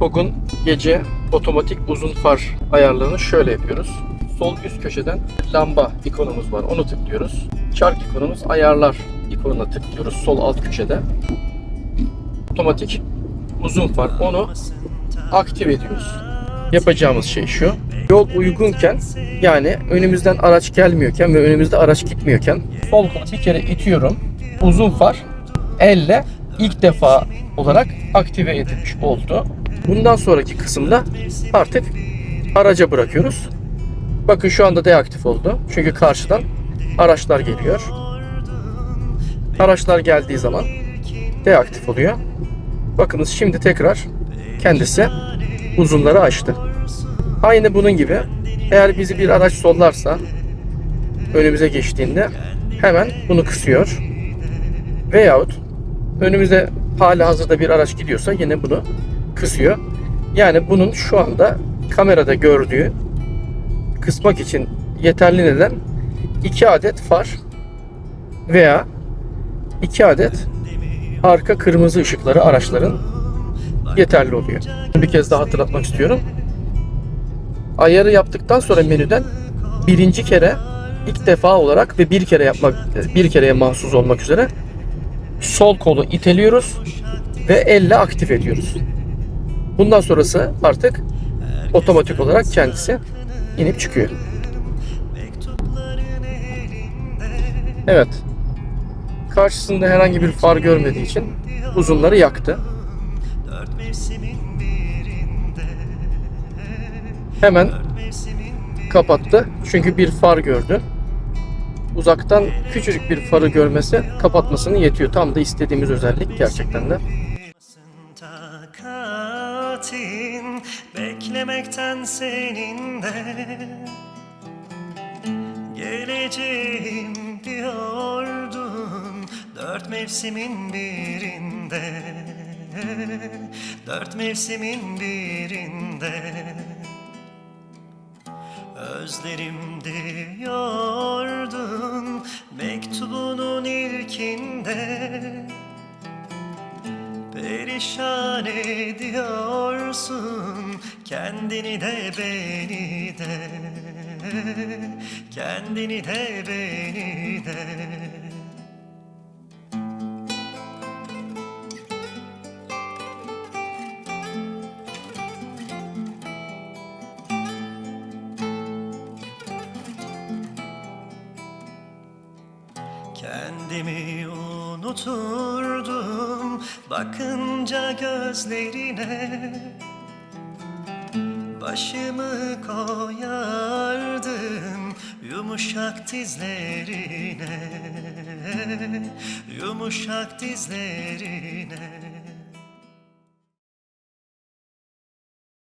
TOG'un gece otomatik uzun far ayarlarını şöyle yapıyoruz. Sol üst köşeden lamba ikonumuz var. Onu tıklıyoruz. Çark ikonumuz ayarlar ikonuna tıklıyoruz. Sol alt köşede. Otomatik uzun far. Onu aktive ediyoruz. Yapacağımız şey şu. Yol uygunken yani önümüzden araç gelmiyorken ve önümüzde araç gitmiyorken sol kolu bir kere itiyorum. Uzun far elle ilk defa olarak aktive edilmiş oldu. Bundan sonraki kısımda artık araca bırakıyoruz. Bakın şu anda deaktif oldu. Çünkü karşıdan araçlar geliyor. Araçlar geldiği zaman deaktif oluyor. Bakınız şimdi tekrar kendisi uzunları açtı. Aynı bunun gibi eğer bizi bir araç sollarsa önümüze geçtiğinde hemen bunu kısıyor. Veyahut önümüze hala hazırda bir araç gidiyorsa yine bunu kısıyor. Yani bunun şu anda kamerada gördüğü kısmak için yeterli neden 2 adet far veya 2 adet arka kırmızı ışıkları araçların yeterli oluyor. Bir kez daha hatırlatmak istiyorum. Ayarı yaptıktan sonra menüden birinci kere ilk defa olarak ve bir kere yapmak bir kereye mahsus olmak üzere sol kolu iteliyoruz ve elle aktif ediyoruz. Bundan sonrası artık otomatik olarak kendisi inip çıkıyor. Evet. Karşısında herhangi bir far görmediği için uzunları yaktı. Hemen kapattı. Çünkü bir far gördü. Uzaktan küçücük bir farı görmesi kapatmasını yetiyor. Tam da istediğimiz özellik gerçekten de. Beklemekten senin de Geleceğim diyordun Dört mevsimin birinde. Dört mevsimin birinde. Özlerim diyordun Perişan ediyorsun. Kendini de beni de. Kendini de beni de Kendimi unuturdum bakınca gözlerine. Başımı koyardım yumuşak dizlerine Yumuşak dizlerine